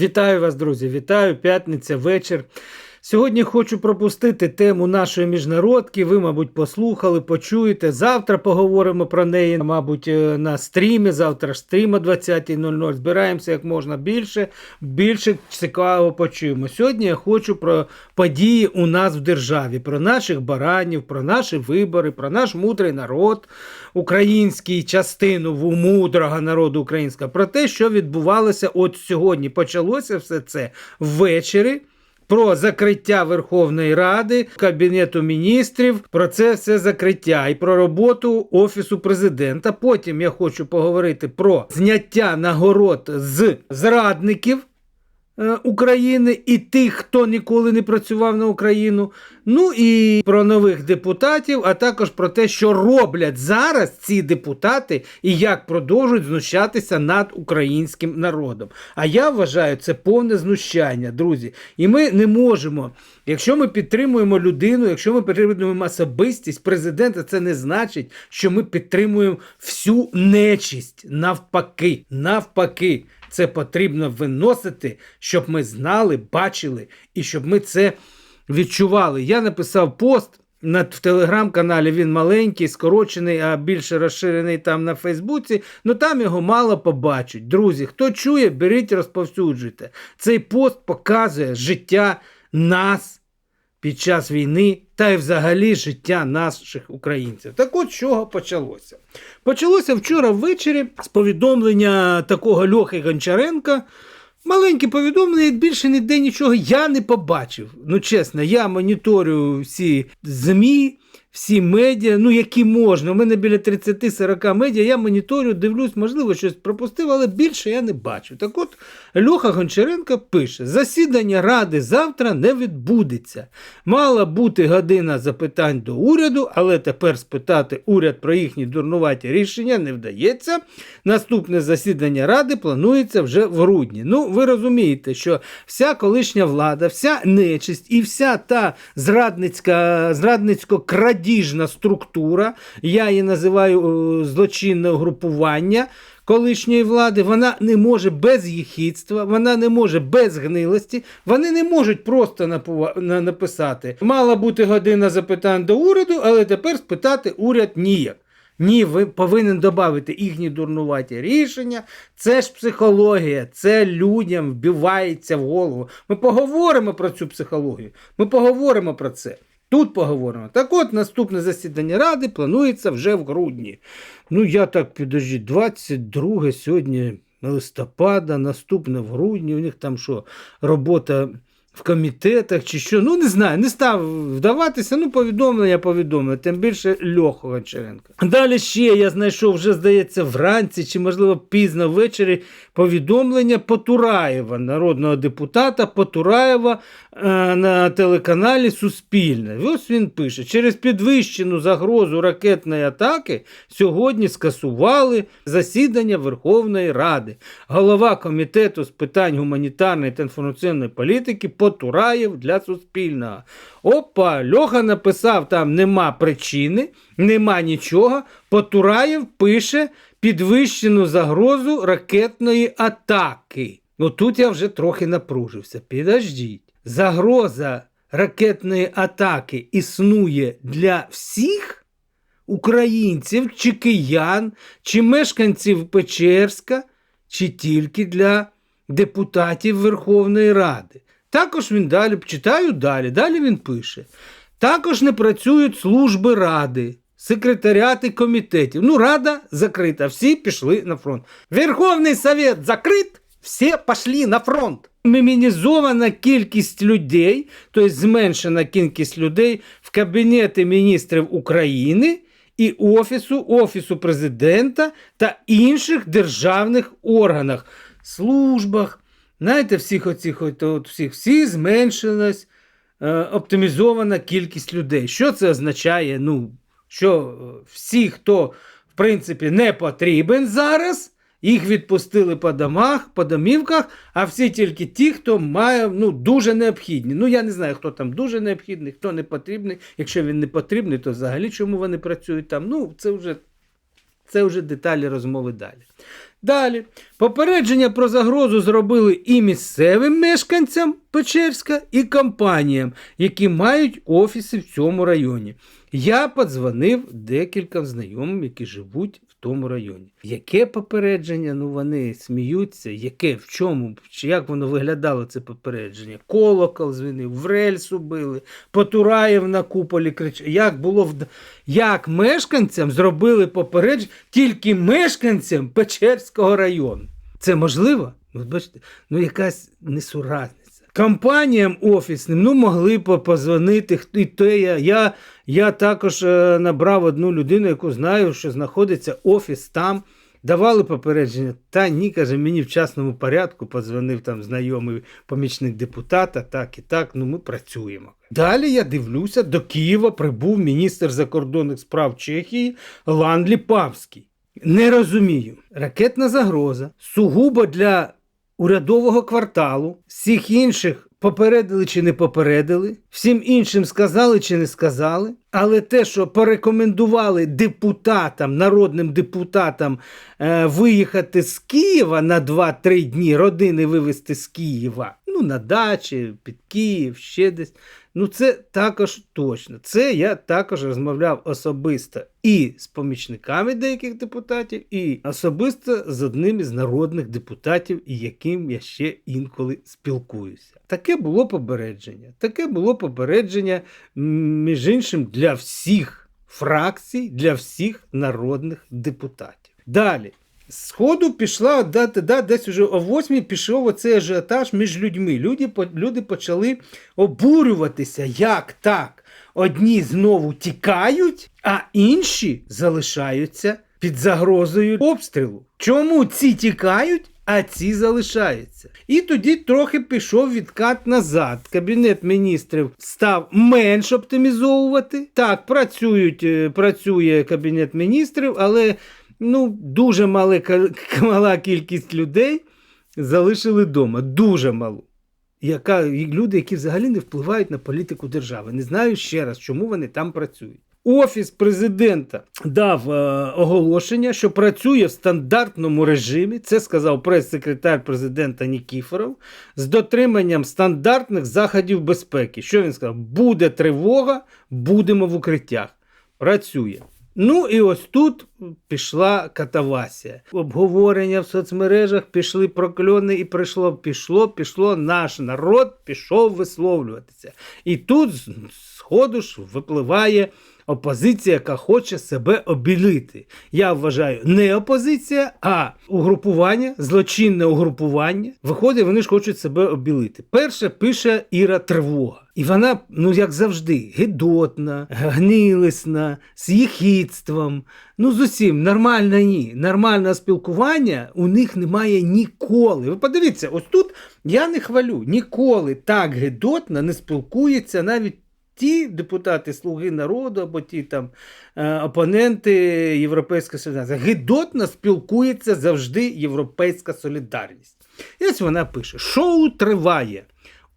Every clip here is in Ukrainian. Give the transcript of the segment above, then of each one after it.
Вітаю вас, друзі! Вітаю, п'ятниця, вечір. Сьогодні хочу пропустити тему нашої міжнародки. Ви, мабуть, послухали, почуєте. Завтра поговоримо про неї, мабуть, е, на стрімі. Завтра ж стрім о 20.00. Збираємося як можна більше, більше цікавого почуємо. Сьогодні я хочу про події у нас в державі, про наших баранів, про наші вибори, про наш мудрий народ український, частину мудрого народу українського, про те, що відбувалося от сьогодні. Почалося все це ввечері про закриття Верховної Ради, Кабінету міністрів, про це все закриття і про роботу Офісу президента. Потім я хочу поговорити про зняття нагород з зрадників. Е, України і тих, хто ніколи не працював на Україну. Ну і про нових депутатів, а також про те, що роблять зараз ці депутати і як продовжують знущатися над українським народом. А я вважаю, це повне знущання, друзі. І ми не можемо, якщо ми підтримуємо людину, якщо ми підтримуємо особистість президента, це не значить, що ми підтримуємо всю нечисть. Навпаки, навпаки. Це потрібно виносити, щоб ми знали, бачили і щоб ми це відчували. Я написав пост в телеграм-каналі. Він маленький, скорочений, а більше розширений там на Фейсбуці. Ну там його мало побачать. Друзі, хто чує, беріть, розповсюджуйте. Цей пост показує життя нас під час війни та й взагалі життя наших українців. Так от чого почалося? Почалося вчора ввечері з повідомлення такого Льохи Гончаренка. Маленьке повідомлення, більше ніде нічого я не побачив. Ну, чесно, я моніторю всі ЗМІ, всі медіа, ну які можна. У мене біля 30-40 медіа, я моніторю, дивлюсь, можливо, щось пропустив, але більше я не бачу. Так от Льоха Гончаренко пише: засідання Ради завтра не відбудеться. Мала бути година запитань до уряду, але тепер спитати уряд про їхні дурнуваті рішення не вдається. Наступне засідання Ради планується вже в грудні. Ну, ви розумієте, що вся колишня влада, вся нечисть і вся та зрадницька, зрадницько-крадіжна структура, я її називаю е, злочинне угрупування. Колишньої влади вона не може без їхідства, вона не може без гнилості, вони не можуть просто написати. Мала бути година запитань до уряду, але тепер спитати уряд ніяк. Ні, ви повинен додати їхні дурнуваті рішення. Це ж психологія, це людям вбивається в голову. Ми поговоримо про цю психологію. Ми поговоримо про це. Тут поговоримо. Так от наступне засідання Ради планується вже в грудні. Ну, я так підожди, 22 сьогодні листопада, наступне в грудні. У них там що, робота в комітетах чи що. Ну, не знаю, не став вдаватися. Ну, повідомлення, повідомлення, тим більше Льоху Гончаренка. Далі ще я знайшов, вже здається, вранці чи, можливо, пізно ввечері повідомлення Потураєва, народного депутата Потураєва е, на телеканалі Суспільне. І Ось він пише: через підвищену загрозу ракетної атаки сьогодні скасували засідання Верховної Ради. Голова комітету з питань гуманітарної та інформаційної політики Потураєв для Суспільного. Опа, Льоха написав, там нема причини, нема нічого. Потураєв пише підвищену загрозу ракетної атаки. Ну тут я вже трохи напружився. Підождіть. Загроза ракетної атаки існує для всіх українців, чи киян, чи мешканців Печерська, чи тільки для депутатів Верховної Ради. Також він далі читаю далі. Далі він пише: також не працюють служби ради, секретаріати комітетів. Ну, рада закрита, всі пішли на фронт. Верховний Совет закрит, всі пішли на фронт. Мінімізована кількість людей, тобто зменшена кількість людей в Кабінеті міністрів України і Офісу, Офісу президента та інших державних органах, службах. Знаєте, всіх оцих от, от, всіх, всі зменшилась е, оптимізована кількість людей. Що це означає? Ну, що е, всі, хто в принципі не потрібен зараз, їх відпустили по домах, по домівках, а всі тільки ті, хто має ну, дуже необхідні. Ну, я не знаю, хто там дуже необхідний, хто не потрібний. Якщо він не потрібний, то взагалі чому вони працюють там? Ну, це вже, це вже деталі розмови далі. Далі. Попередження про загрозу зробили і місцевим мешканцям Печерська, і компаніям, які мають офіси в цьому районі. Я подзвонив декільком знайомим, які живуть тому районі. Яке попередження? Ну вони сміються. Яке? В чому? Як воно виглядало це попередження? Колокол звінив, в рельсу били, Потураєв на куполі кричав. Як було в як мешканцям зробили попередження тільки мешканцям Печерського району? Це можливо? Ну, бачите, ну якась несуразниця. Компаніям офісним ну могли б позвонити. І те я, я, я також е, набрав одну людину, яку знаю, що знаходиться офіс там. Давали попередження. Та ні, каже, мені в частному порядку подзвонив там знайомий помічник депутата, так і так. Ну ми працюємо. Далі я дивлюся, до Києва прибув міністр закордонних справ Чехії Ландлі Павський. Не розумію. Ракетна загроза сугубо для урядового кварталу, всіх інших попередили чи не попередили, всім іншим сказали чи не сказали. Але те, що порекомендували депутатам, народним депутатам е, виїхати з Києва на 2-3 дні, родини вивезти з Києва, ну на дачі, під Київ, ще десь. Ну, це також точно. Це я також розмовляв особисто і з помічниками деяких депутатів, і особисто з одним із народних депутатів, і яким я ще інколи спілкуюся. Таке було попередження. Таке було попередження, між іншим, для всіх фракцій, для всіх народних депутатів. Далі. Сходу пішла дати, да, десь уже о 8 пішов оцей ажіотаж між людьми. Люди, люди почали обурюватися, як так. Одні знову тікають, а інші залишаються під загрозою обстрілу. Чому ці тікають, а ці залишаються? І тоді трохи пішов відкат назад. Кабінет міністрів став менш оптимізовувати. Так, працюють, е, працює кабінет міністрів, але ну, дуже мала, мала кількість людей залишили вдома. Дуже малу. Яка, люди, які взагалі не впливають на політику держави. Не знаю ще раз, чому вони там працюють. Офіс президента дав е, оголошення, що працює в стандартному режимі. Це сказав прес-секретар президента Нікіфоров з дотриманням стандартних заходів безпеки. Що він сказав? Буде тривога, будемо в укриттях. Працює. Ну і ось тут пішла катавасія. Обговорення в соцмережах пішли прокльони, і прийшло, пішло, пішло. Наш народ пішов висловлюватися. І тут з ходу ж випливає опозиція, яка хоче себе обілити. Я вважаю, не опозиція, а угрупування, злочинне угрупування. Виходить, вони ж хочуть себе обілити. Перше пише Іра Тривога. І вона, ну як завжди, гидотна, гнилисна, з їхідством. Ну, з усім, нормально ні. Нормального спілкування у них немає ніколи. Ви подивіться, ось тут я не хвалю, ніколи так гидотно не спілкується навіть ті депутати Слуги народу або ті там е, опоненти Європейської солідарності. Гидотно спілкується завжди Європейська солідарність. І ось вона пише: шоу триває.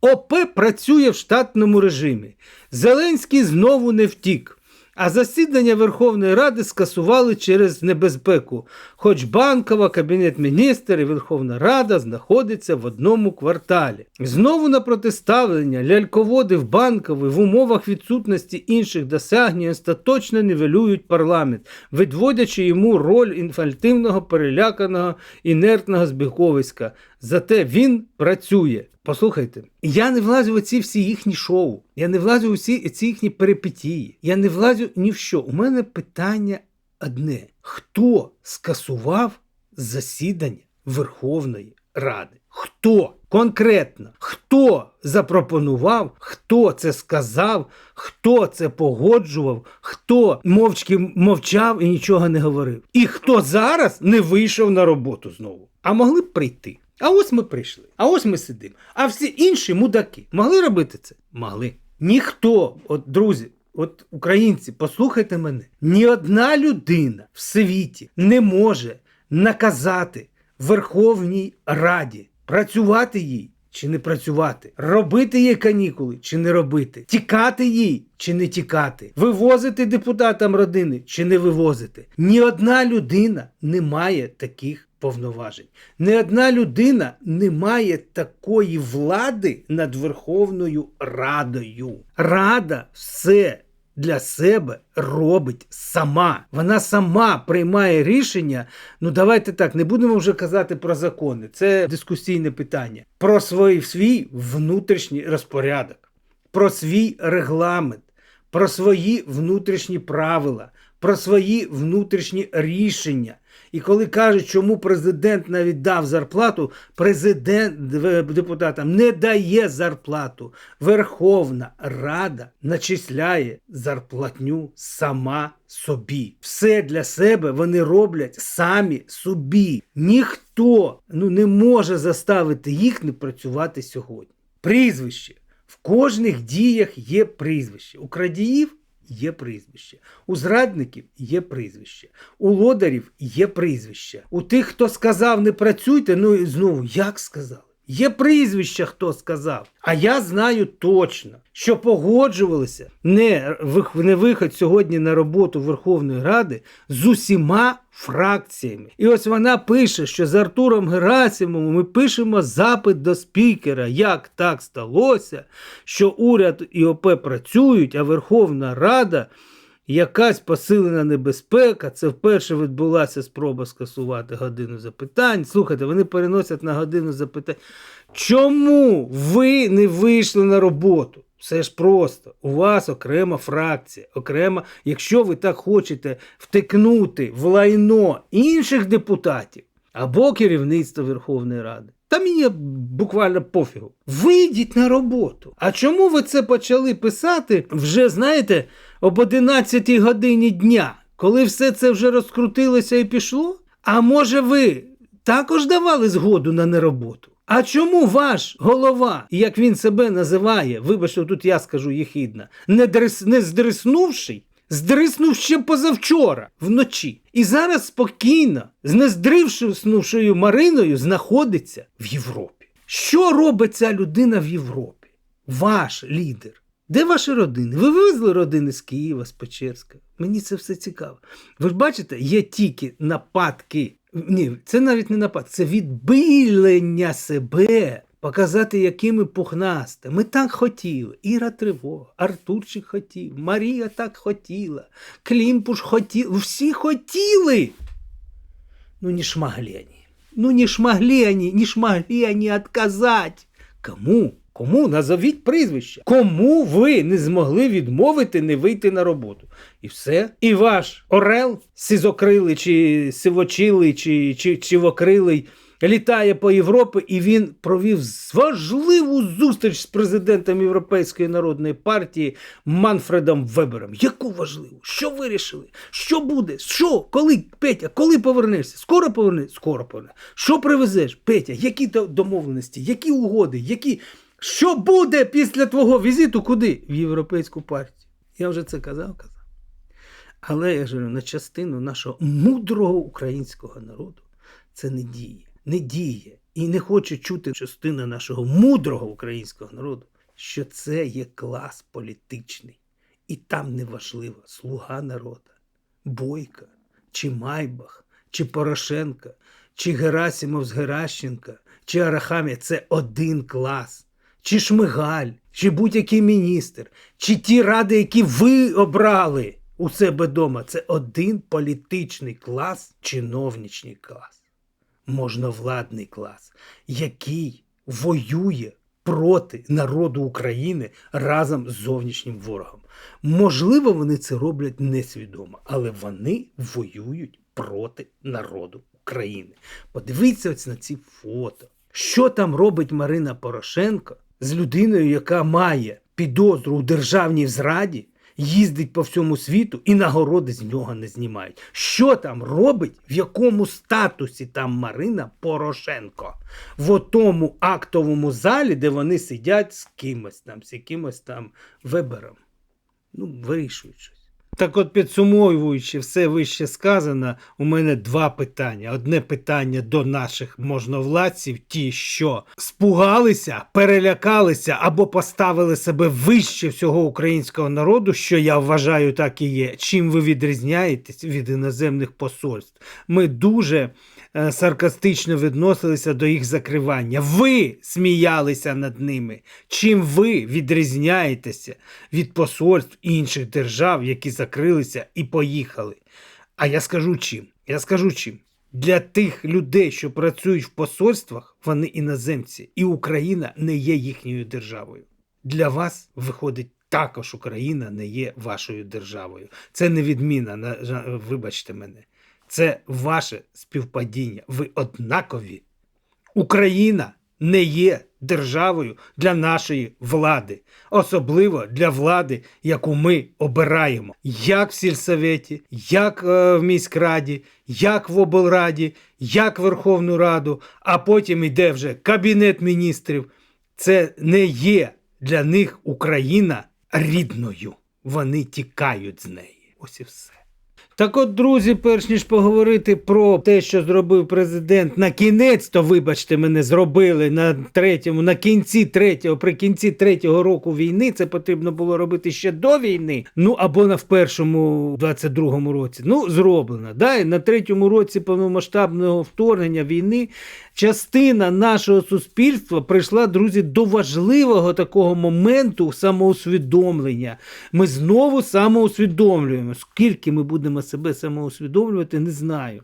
ОП працює в штатному режимі. Зеленський знову не втік. А засідання Верховної Ради скасували через небезпеку. Хоч Банкова, Кабінет міністрів і Верховна Рада знаходяться в одному кварталі. Знову на протиставлення ляльководи в Банковій в умовах відсутності інших досягнень остаточно нівелюють парламент, відводячи йому роль інфальтивного, переляканого, інертного збіговиська. Зате він працює. Послухайте, я не влазю в ці всі їхні шоу, я не влазю у всі ці їхні перипетії, я не влазю ні в що. У мене питання одне: хто скасував засідання Верховної Ради? Хто? Конкретно, хто запропонував, хто це сказав, хто це погоджував, хто мовчки мовчав і нічого не говорив. І хто зараз не вийшов на роботу знову, а могли б прийти. А ось ми прийшли, а ось ми сидимо. А всі інші мудаки могли робити це? Могли. Ніхто, от друзі, от українці, послухайте мене, ні одна людина в світі не може наказати Верховній Раді працювати їй чи не працювати, робити їй канікули чи не робити, тікати їй чи не тікати, вивозити депутатам родини чи не вивозити. Ні одна людина не має таких повноважень. Не одна людина не має такої влади над Верховною Радою. Рада все для себе робить сама. Вона сама приймає рішення. Ну давайте так, не будемо вже казати про закони. Це дискусійне питання. Про свій, свій внутрішній розпорядок, про свій регламент, про свої внутрішні правила, про свої внутрішні рішення. І коли кажуть, чому президент навіть дав зарплату, президент депутатам не дає зарплату. Верховна Рада начисляє зарплатню сама собі. Все для себе вони роблять самі собі. Ніхто ну, не може заставити їх не працювати сьогодні. Прізвище. В кожних діях є прізвище. У крадіїв є прізвище. У зрадників є прізвище. У лодарів є прізвище. У тих, хто сказав не працюйте, ну і знову як сказали? Є прізвище, хто сказав. А я знаю точно, що погоджувалися не, не виход сьогодні на роботу Верховної Ради з усіма фракціями. І ось вона пише, що з Артуром Герасимовим ми пишемо запит до спікера, як так сталося, що уряд і ОП працюють, а Верховна Рада. Якась посилена небезпека. Це вперше відбулася спроба скасувати годину запитань. Слухайте, вони переносять на годину запитань. Чому ви не вийшли на роботу? Все ж просто. У вас окрема фракція, окрема, якщо ви так хочете втикнути в лайно інших депутатів або керівництва Верховної Ради. Та мені буквально пофігу. Вийдіть на роботу. А чому ви це почали писати вже, знаєте, об 11 годині дня, коли все це вже розкрутилося і пішло? А може ви також давали згоду на нероботу? А чому ваш голова, як він себе називає, вибачте, тут я скажу єхідна, не, дрис, не здриснувший, здриснув ще позавчора вночі. І зараз спокійно, з нездрившнувшою Мариною, знаходиться в Європі. Що робить ця людина в Європі? Ваш лідер. Де ваші родини? Ви вивезли родини з Києва, з Печерська? Мені це все цікаво. Ви ж бачите, є тільки нападки. Ні, це навіть не напад, це відбілення себе. Показати, якими пухнасти. Ми так хотіли. Іра Тривога, Артурчик хотів, Марія так хотіла, Клімпуш хотів. Всі хотіли. Ну, не шмогли они. Ну, не шмогли они, не шмогли они отказать. Кому? Кому? Назовіть прізвище. Кому ви не змогли відмовити не вийти на роботу? І все. І ваш орел сизокрилий, чи сивочилий, чи, чи, чивокрилий літає по Європі, і він провів важливу зустріч з президентом Європейської народної партії Манфредом Вебером. Яку важливу? Що вирішили? Що буде? Що? Коли, Петя, коли повернешся? Скоро повернешся? Скоро повернешся. Що привезеш? Петя, які домовленості, які угоди, які. Що буде після твого візиту куди? В Європейську партію. Я вже це казав, казав. Але я ж на частину нашого мудрого українського народу це не діє. Не діє. І не хоче чути частина нашого мудрого українського народу, що це є клас політичний. І там не важливо слуга народа, Бойка, чи Майбах, чи Порошенка, чи Герасимов з Геращенка, чи Арахамія це один клас. Чи Шмигаль, чи будь-який міністр, чи ті ради, які ви обрали у себе вдома, це один політичний клас, чиновничний клас, можновладний клас, який воює проти народу України разом з зовнішнім ворогом. Можливо, вони це роблять несвідомо, але вони воюють проти народу України. Подивіться ось на ці фото. Що там робить Марина Порошенко з людиною, яка має підозру у державній зраді, їздить по всьому світу і нагороди з нього не знімають. Що там робить, в якому статусі там Марина Порошенко? В отому актовому залі, де вони сидять з кимось там, з якимось там вибором. Ну, вирішують щось. Так от, підсумовуючи все вище сказане, у мене два питання. Одне питання до наших можновладців, ті, що спугалися, перелякалися або поставили себе вище всього українського народу, що я вважаю так і є. Чим ви відрізняєтесь від іноземних посольств? Ми дуже саркастично відносилися до їх закривання. Ви сміялися над ними. Чим ви відрізняєтеся від посольств інших держав, які закрилися і поїхали? А я скажу чим? Я скажу чим. Для тих людей, що працюють в посольствах, вони іноземці, і Україна не є їхньою державою. Для вас виходить також Україна не є вашою державою. Це не відміна, на вибачте мене. Це ваше співпадіння. Ви однакові. Україна не є державою для нашої влади, особливо для влади, яку ми обираємо, як в сільсоветі, як е, в міськраді, як в облраді, як в Верховну Раду, а потім йде вже Кабінет міністрів. Це не є для них Україна рідною. Вони тікають з неї. Ось і все. Так от, друзі, перш ніж поговорити про те, що зробив президент, на кінець, то вибачте, мене зробили на третьому, на кінці третього, при кінці третього року війни. Це потрібно було робити ще до війни. Ну або на в першому 22-му році. Ну, зроблено. Да? І на третьому році повномасштабного вторгнення війни частина нашого суспільства прийшла, друзі, до важливого такого моменту самоусвідомлення. Ми знову самоусвідомлюємо. Скільки ми будемо себе самоусвідомлювати, не знаю.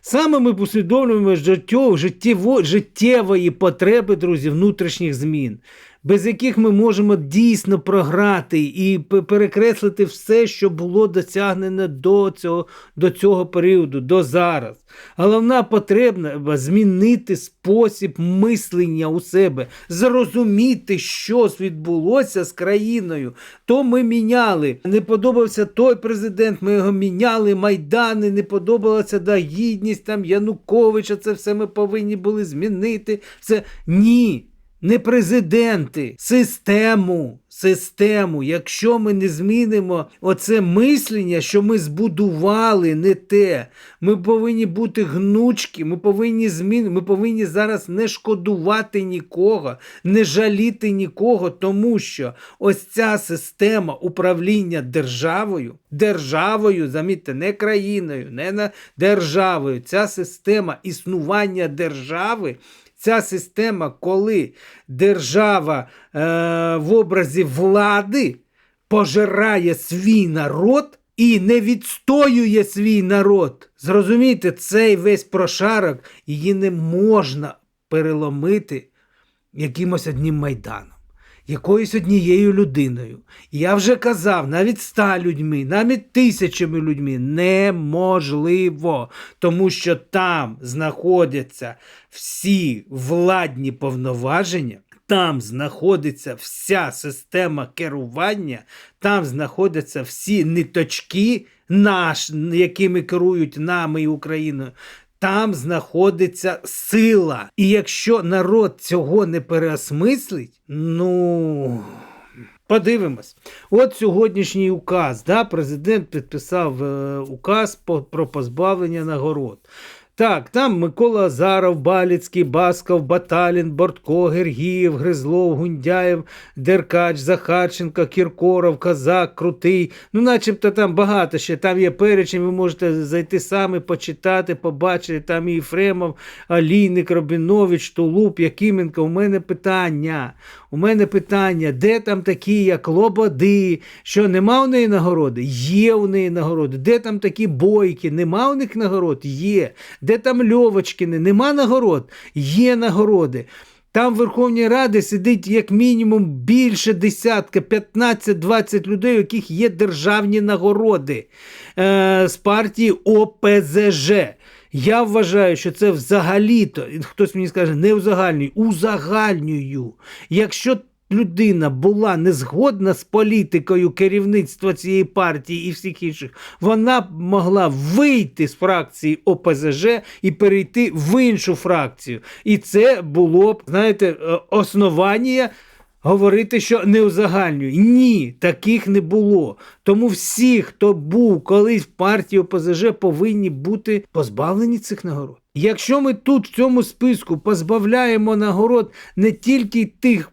Саме ми усвідомлюємо життєво, життєво, життєвої потреби, друзі, внутрішніх змін. Без яких ми можемо дійсно програти і перекреслити все, що було досягнено до цього, до цього періоду, до зараз. Головна потреба змінити спосіб мислення у себе, зрозуміти, що відбулося з країною. То ми міняли. Не подобався той президент, ми його міняли, майдани, не подобалася да, гідність там Януковича. Це все ми повинні були змінити. Все ні. Не президенти, систему, систему. Якщо ми не змінимо оце мислення, що ми збудували не те, ми повинні бути гнучкі, ми повинні змін... ми повинні зараз не шкодувати нікого, не жаліти нікого, тому що ось ця система управління державою, державою, замітьте, не країною, не на державою, ця система існування держави. Ця система, коли держава е, в образі влади пожирає свій народ і не відстоює свій народ. Зрозумійте, цей весь прошарок її не можна переломити якимось одним майданом. Якоюсь однією людиною. Я вже казав, навіть ста людьми, навіть тисячами людьми неможливо, тому що там знаходяться всі владні повноваження, там знаходиться вся система керування, там знаходяться всі ниточки, наш, якими керують нами і Україною. Там знаходиться сила. І якщо народ цього не переосмислить, ну. Подивимось. От сьогоднішній указ. Да, президент підписав е, указ по, про позбавлення нагород. Так, там Микола Азаров, Баліцький, Басков, Баталін, Бортко, Гергієв, Гризлов, Гундяєв, Деркач, Захарченко, Кіркоров, Казак, Крутий. Ну, начебто там багато ще. Там є перечень, ви можете зайти самі, почитати, побачити. Там і Єфремов, Алійник, Робінович, Тулуп, Якименко. У мене питання. У мене питання, де там такі, як Лободи, що нема у неї нагороди? Є у неї нагороди. Де там такі бойки? Нема у них нагород? Є. Де там Льовочкини? Нема нагород? Є нагороди. Там в Верховній Раді сидить як мінімум більше десятка, 15-20 людей, у яких є державні нагороди е, з партії ОПЗЖ. Я вважаю, що це взагалі-то, хтось мені скаже, не узагальнюю, узагальнюю. Якщо людина була не згодна з політикою керівництва цієї партії і всіх інших, вона б могла вийти з фракції ОПЗЖ і перейти в іншу фракцію. І це було б, знаєте, е, основання. Говорити, що не узагальнює. Ні, таких не було. Тому всі, хто був колись в партії ОПЗЖ, повинні бути позбавлені цих нагород. Якщо ми тут в цьому списку позбавляємо нагород не тільки тих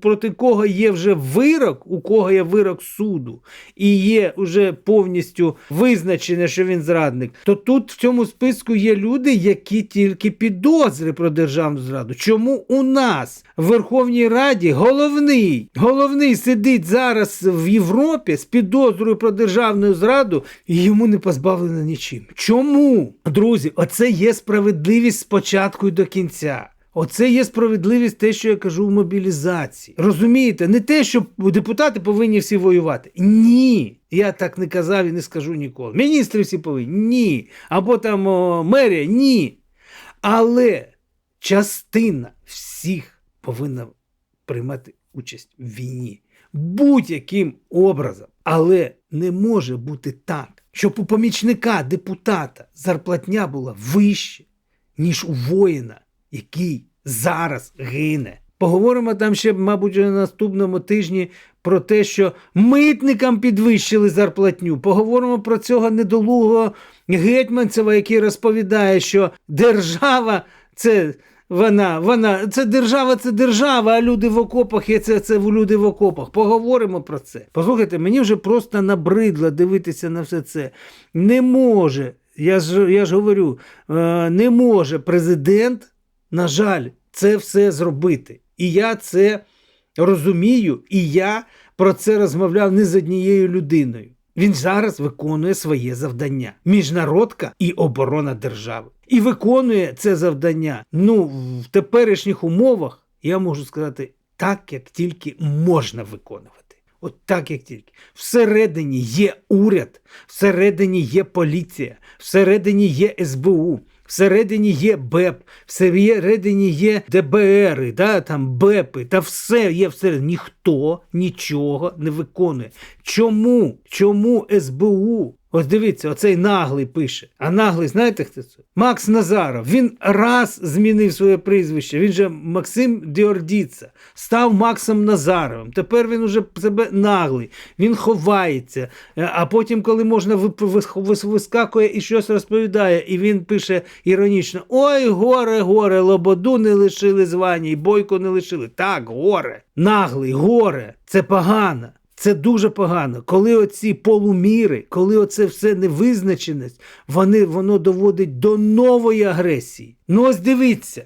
проти кого є вже вирок, у кого є вирок суду, і є вже повністю визначене, що він зрадник, то тут в цьому списку є люди, які тільки підозри про державну зраду. Чому у нас в Верховній Раді головний, головний сидить зараз в Європі з підозрою про державну зраду і йому не позбавлено нічим? Чому? Друзі, оце є справедливість спочатку і до кінця. Оце є справедливість, те, що я кажу в мобілізації. Розумієте, не те, що депутати повинні всі воювати. Ні. Я так не казав і не скажу ніколи. Міністри всі повинні. Ні. Або там о, мерія, ні. Але частина всіх повинна приймати участь в війні будь-яким образом. Але не може бути так, щоб у помічника депутата зарплатня була вища, ніж у воїна, який зараз гине. Поговоримо там ще, мабуть, на наступному тижні про те, що митникам підвищили зарплатню. Поговоримо про цього недолугого гетьманцева, який розповідає, що держава це. Вона, вона, це держава, це держава, а люди в окопах, є це, це люди в окопах. Поговоримо про це. Послухайте, мені вже просто набридло дивитися на все це. Не може, я ж, я ж говорю, е, не може президент, на жаль, це все зробити. І я це розумію, і я про це розмовляв не з однією людиною. Він зараз виконує своє завдання: міжнародка і оборона держави. І виконує це завдання. Ну, в теперішніх умовах я можу сказати так, як тільки можна виконувати. От так, як тільки. Всередині є уряд, всередині є поліція, всередині є СБУ, всередині є БЕП, всередині є ДБРи, да, там БЕПи, та все є всередині. Ніхто нічого не виконує. Чому? Чому СБУ? Ось дивіться, оцей наглий пише. А наглий, знаєте хто це? Макс Назаров. Він раз змінив своє прізвище. Він же Максим Діордіца. Став Максом Назаровим. Тепер він уже себе наглий. Він ховається. Е, А потім, коли можна, вискакує і щось розповідає. І він пише іронічно: Ой, горе, горе, лободу не лишили звання, і бойко не лишили. Так, горе. Наглий, горе. Це погано. Це дуже погано. Коли оці полуміри, коли оце все невизначеність, вони, воно доводить до нової агресії. Ну ось дивіться.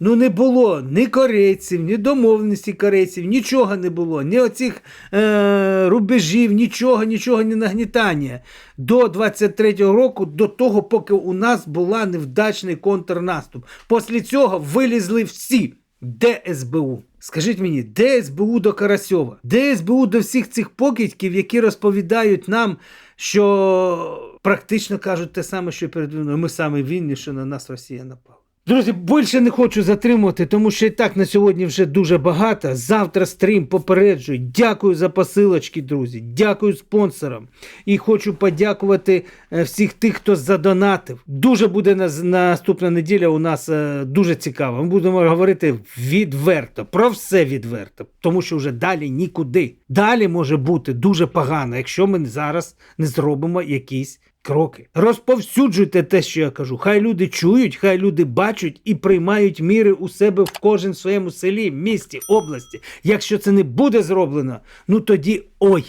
Ну не було ні корейців, ні домовленості корейців, нічого не було, ні оцих е, рубежів, нічого, нічого, ні нагнітання. До 23-го року, до того, поки у нас була невдачний контрнаступ. Після цього вилізли всі. Де СБУ? Скажіть мені, де СБУ до Карасьова? Де СБУ до всіх цих покидьків, які розповідають нам, що практично кажуть те саме, що перед війною. Ми саме винні, що на нас Росія напала. Друзі, більше не хочу затримувати, тому що і так на сьогодні вже дуже багато. Завтра стрім попереджую. Дякую за посилочки, друзі. Дякую спонсорам. І хочу подякувати е, всіх тих, хто задонатив. Дуже буде на- наступна неділя у нас е, дуже цікаво. Ми будемо говорити відверто, про все відверто, тому що вже далі нікуди. Далі може бути дуже погано, якщо ми зараз не зробимо якісь кроки. Розповсюджуйте те, що я кажу. Хай люди чують, хай люди бачать і приймають міри у себе в кожен своєму селі, місті, області. Якщо це не буде зроблено, ну тоді ой.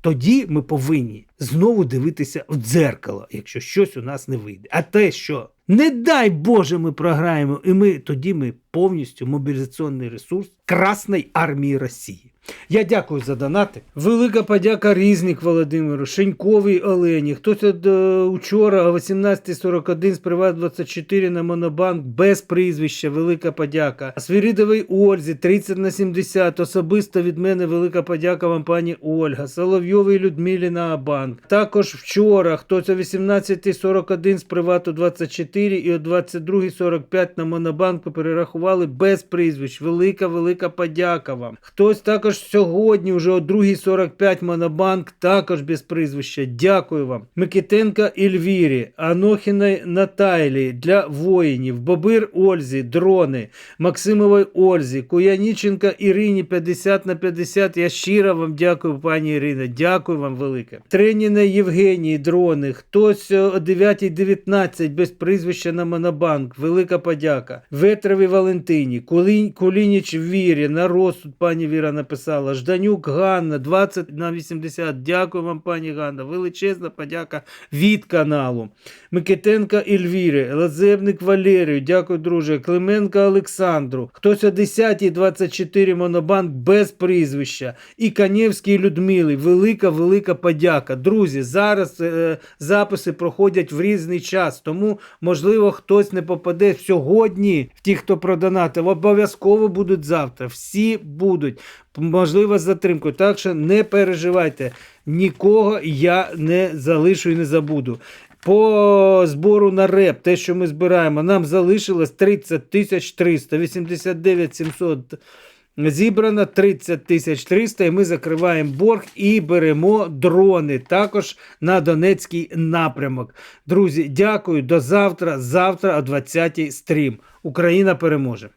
Тоді ми повинні знову дивитися в дзеркало, якщо щось у нас не вийде. А те, що не дай Боже, ми програємо, і ми тоді ми повністю мобілізаційний ресурс Красної армії Росії. Я дякую за донати. Велика подяка Різник Володимиру, Шеньковій Олені. Хтось от, е, учора о 18.41 з Приват 24 на Монобанк без прізвища. Велика подяка. Свірідовій Ользі 30 на 70. Особисто від мене велика подяка вам, пані Ольга. Соловйовій Людмилі на банк. Також вчора хтось о 18.41 з Привату 24 і о 22.45 на Монобанк перерахували без прізвищ. Велика, велика подяка вам. Хтось також сьогодні, вже о 2.45 Монобанк, також без прізвища. Дякую вам. Микитенка Ельвірі, Анохіної Натайлії для воїнів, Бобир Ользі, дрони, Максимової Ользі, Куяніченка Ірині 50 на 50. Я щиро вам дякую, пані Ірино. Дякую вам велике. Треніна Євгенії, дрони. Хтось о 9.19 без прізвища на Монобанк. Велика подяка. Ветрові Валентині, Кулінь, Кулініч Вірі, на розсуд пані Віра написала. Жданюк Ганна, 20 на 80. Дякую вам, пані Ганна. Величезна подяка від каналу. Микитенка Ельвірі, Лазебник Валерію, дякую, друже. Клименка Олександру. Хтось о 10.24 Монобанк без прізвища. І Канєвській Людмилі. Велика, велика подяка. Друзі, зараз е, записи проходять в різний час, тому, можливо, хтось не попаде сьогодні ті, хто продонатив. Обов'язково будуть завтра. Всі будуть. Можливо, з затримкою. Так що не переживайте. Нікого я не залишу і не забуду. По збору на реп, те, що ми збираємо, нам залишилось 30 тисяч 300, 89 700 зібрано, 30 тисяч 300, і ми закриваємо борг і беремо дрони також на Донецький напрямок. Друзі, дякую, до завтра. Завтра о 20-й стрім. Україна переможе.